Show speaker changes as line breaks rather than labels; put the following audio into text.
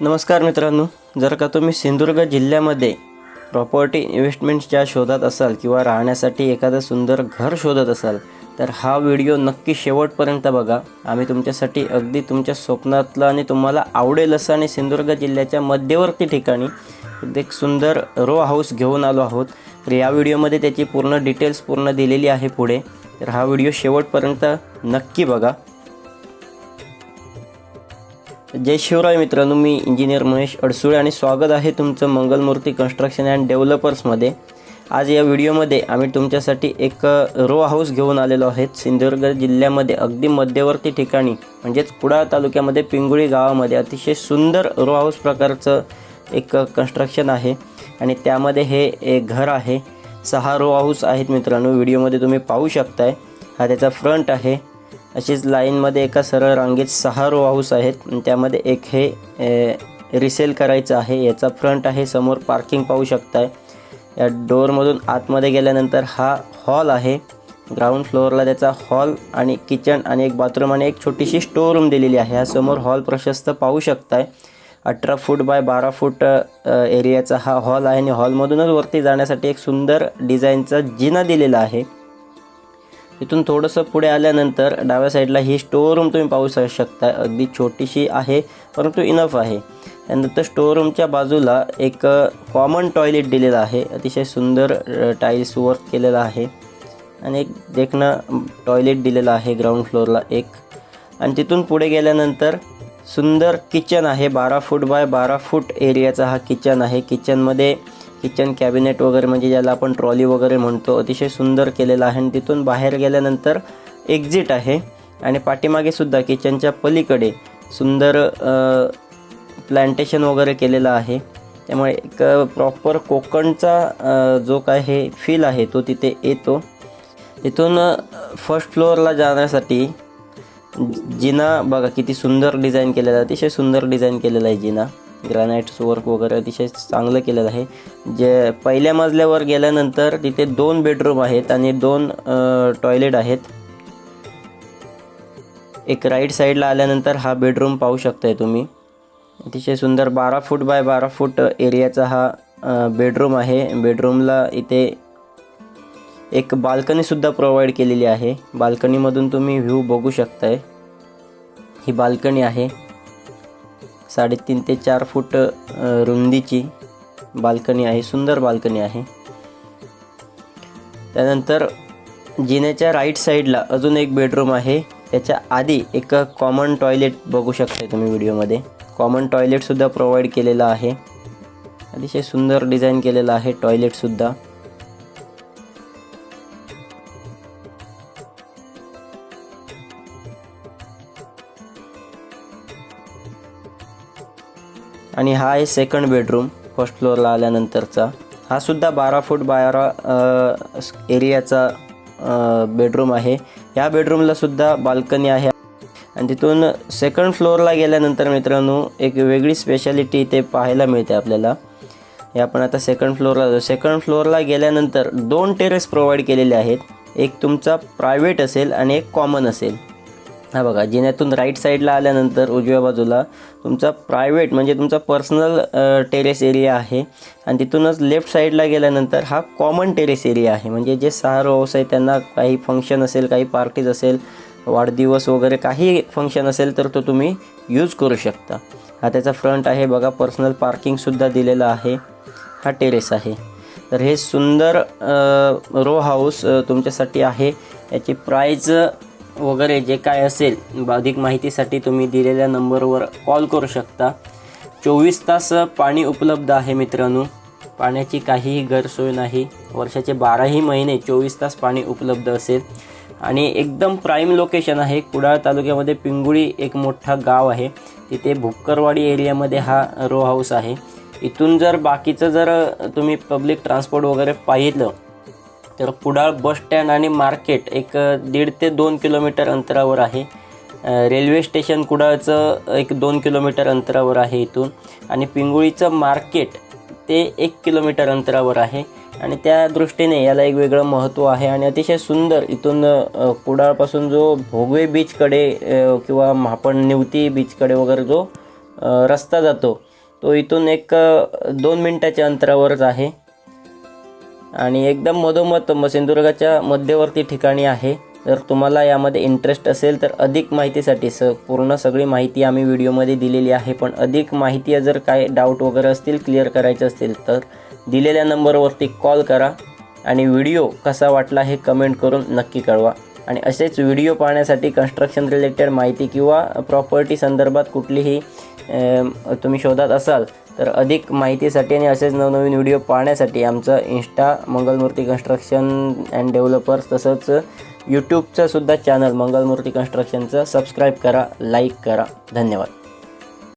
नमस्कार मित्रांनो जर का तुम्ही सिंधुदुर्ग जिल्ह्यामध्ये प्रॉपर्टी इन्व्हेस्टमेंटच्या शोधात असाल किंवा राहण्यासाठी एखादं सुंदर घर शोधत असाल तर हा व्हिडिओ नक्की शेवटपर्यंत बघा. आम्ही तुमच्यासाठी अगदी तुमच्या स्वप्नातलं आणि तुम्हाला आवडेल असं आणि सिंधुदुर्ग जिल्ह्याच्या मध्यवर्ती ठिकाणी एक सुंदर रो हाऊस घेऊन आलो आहोत. तर या व्हिडिओमध्ये त्याची पूर्ण डिटेल्स पूर्ण दिलेली आहे पुढे. तर हा व्हिडिओ शेवटपर्यंत नक्की बघा. जय शिवराय मित्रांनो मी इंजिनियर महेश अडसुळे आणि स्वागत आहे तुमचं मंगलमूर्ती कन्स्ट्रक्शन अँड डेव्हलपर्समध्ये आज या व्हिडिओमध्ये आम्ही तुमच्यासाठी एक रो हाऊस घेऊन आलेलो आहेत. सिंधुदुर्ग जिल्ह्यामध्ये अगदी मध्यवर्ती ठिकाणी म्हणजेच कुडाळ तालुक्यामध्ये पिंगुळी गावामध्ये अतिशय सुंदर रो हाऊस प्रकारचं एक कन्स्ट्रक्शन आहे. आणि त्यामध्ये हे एक घर आहे. सहा रो हाऊस आहेत मित्रांनो व्हिडिओमध्ये तुम्ही पाहू शकताय. हा त्याचा फ्रंट आहे. अशीच लाईनमध्ये एका सरळ रांगेत सहा रो हाऊस आहेत. त्यामध्ये एक हे रिसेल करायचं आहे. याचा फ्रंट आहे. समोर पार्किंग पाहू शकताय. या डोअरमधून आतमध्ये गेल्यानंतर हा हॉल आहे. ग्राउंड फ्लोअरला त्याचा हॉल आणि किचन आणि एक बाथरूम आणि एक छोटीशी स्टोर रूम दिलेली आहे. हा समोर हॉल प्रशस्त पाहू शकताय. अठरा फूट बाय बारा फूट एरियाचा हा हॉल आहे. आणि हॉलमधूनच वरती जाण्यासाठी एक सुंदर डिझाईनचा जिना दिलेला आहे. इथून थोडंसं पुढे आल्यानंतर डाव्या साईडला ही स्टोअर रूम तुम्ही पाहू शकता. अगदी छोटीशी आहे परंतु इनफ आहे. त्यानंतर स्टोअर रूमच्या बाजूला एक कॉमन टॉयलेट दिलेलं आहे. अतिशय सुंदर टाईल्स वर्क केलेलं आहे. आणि एक देखणं टॉयलेट दिलेलं आहे ग्राउंड फ्लोअरला एक. आणि तिथून पुढे गेल्यानंतर सुंदर किचन आहे. बारा फूट बाय बारा फूट एरियाचा हा किचन आहे. किचनमध्ये किचन कॅबिनेट वगैरे म्हणजे ज्याला आपण ट्रॉली वगैरे म्हणतो अतिशय सुंदर केलेलं आहे. आणि तिथून बाहेर गेल्यानंतर एक्झिट आहे. आणि पाठीमागे सुद्धा किचनच्या पलीकडे सुंदर प्लांटेशन वगैरे केलेलं आहे. त्यामुळे एक प्रॉपर कोकणचा जो काय हे फील आहे तो तिथे येतो. तिथून फर्स्ट फ्लोअरला जाण्यासाठी जिना बघा किती सुंदर डिझाईन केलेला अतिशय सुंदर डिझाईन केलेला आहे जिना. ग्रॅनाईट्स वर्क वगैरे अतिशय चांगलं केलेलं आहे. जे पहिल्या मजल्यावर गेल्यानंतर तिथे दोन बेडरूम आहेत आणि दोन टॉयलेट आहेत. एक राईट साईडला आल्यानंतर हा बेडरूम पाहू शकताय तुम्ही. अतिशय सुंदर बारा फूट बाय बारा फूट एरियाचा हा बेडरूम आहे. बेडरूमला इथे एक बाल्कनीसुद्धा प्रोव्हाइड केलेली आहे. बाल्कनीमधून तुम्ही व्ह्यू बघू शकताय. ही बाल्कनी आहे. साडेतीन ते चार फूट रुंदीची बाल्कनी आहे सुंदर बाल्कनी आहे. त्यानंतर जिन्याच्या राईट साईडला अजून एक बेडरूम आहे. त्याच्या आधी एक कॉमन टॉयलेट बघू शकता तुम्ही व्हिडिओमध्ये. कॉमन टॉयलेटसुद्धा प्रोव्हाइड केलेलं आहे. अतिशय सुंदर डिझाईन केलेलं आहे टॉयलेटसुद्धा आणि हा आहे सेकंड बेडरूम फर्स्ट फ्लोअरला आल्यानंतरचा. हा सुद्धा बारा फूट बारा एरियाचा बेडरूम आहे. या बेडरूमला सुद्धा बाल्कनी आहे. आणि तिथून सेकंड फ्लोअरला गेल्यानंतर मित्रांनो एक वेगळी स्पेशालिटी इथे पाहायला मिळते आपल्याला. हे आपण आता सेकंड फ्लोअरला जाऊ सेकंड फ्लोअरला गेल्यानंतर दोन टेरेस प्रोव्हाइड केलेले आहेत. एक तुमचा प्रायव्हेट असेल आणि एक कॉमन असेल. हा बघा जिन्यातून राईट साईडला आल्यानंतर उजव्या बाजूला तुमचा प्रायव्हेट म्हणजे तुमचा पर्सनल टेरेस एरिया आहे. आणि तिथूनच लेफ्ट साईडला गेल्यानंतर हा कॉमन टेरेस एरिया आहे. म्हणजे जे सहा रोस आहे त्यांना काही फंक्शन असेल काही पार्टीज असेल वाढदिवस वगैरे काही फंक्शन असेल तर तो तुम्ही यूज करू शकता. हा त्याचा फ्रंट आहे बघा पर्सनल पार्किंगसुद्धा दिलेलं आहे. हा टेरेस आहे. तर हे सुंदर रो हाऊस तुमच्यासाठी आहे. याची प्राईज वगैरे जे काय असेल अधिक माहितीसाठी तुम्ही दिलेल्या नंबरवर कॉल करू शकता. चोवीस तास पाणी उपलब्ध आहे मित्रांनो. पाण्याची काहीही गैरसोय नाही. वर्षाचे बाराही महिने चोवीस तास पाणी उपलब्ध असेल. आणि एकदम प्राईम लोकेशन आहे. कुडाळ तालुक्यामध्ये पिंगुळी एक मोठा गाव आहे. तिथे भुक्करवाडी एरियामध्ये हा रो हाऊस आहे. इथून जर बाकीचं जर तुम्ही पब्लिक ट्रान्सपोर्ट वगैरे पाहिलं तर कुडाळ बस स्टँड आणि मार्केट एक दीड ते दोन किलोमीटर अंतरावर आहे. रेल्वे स्टेशन कुडाळचं एक दोन किलोमीटर अंतरावर आहे इथून. आणि पिंगुळीचं मार्केट ते एक किलोमीटर अंतरावर आहे. आणि त्या दृष्टीने याला एक वेगळं महत्त्व आहे. आणि अतिशय सुंदर इथून कुडाळपासून जो भोगवे बीचकडे किंवा महापण निवती बीचकडे वगैरे जो रस्ता जातो तो इथून एक दोन मिनटाच्या अंतरावरच आहे. आणि एकदम मधोमध म- सिंधुदुर्गाच्या मध्यवर्ती ठिकाणी आहे. जर तुम्हाला यामध्ये इंटरेस्ट असेल तर अधिक माहितीसाठी स पूर्ण सगळी माहिती आम्ही व्हिडिओमध्ये दिलेली आहे. पण अधिक माहिती जर काय डाऊट वगैरे असतील क्लिअर करायचे असतील तर दिलेल्या नंबरवरती कॉल करा आणि व्हिडिओ कसा वाटला हे कमेंट करून नक्की कळवा. आणि असेच व्हिडिओ पाहण्यासाठी कन्स्ट्रक्शन रिलेटेड माहिती किंवा प्रॉपर्टी संदर्भात कुठलीही तुम्ही शोधात असाल तर अधिक माहितीसाठी आणि असेच नवनवीन व्हिडिओ पाहण्यासाठी आमचं insta Mangalmurti construction and developers तसंच यूट्यूबचंसुद्धा चॅनल मंगलमूर्ती कन्स्ट्रक्शनचं सबस्क्राईब करा लाईक करा. धन्यवाद.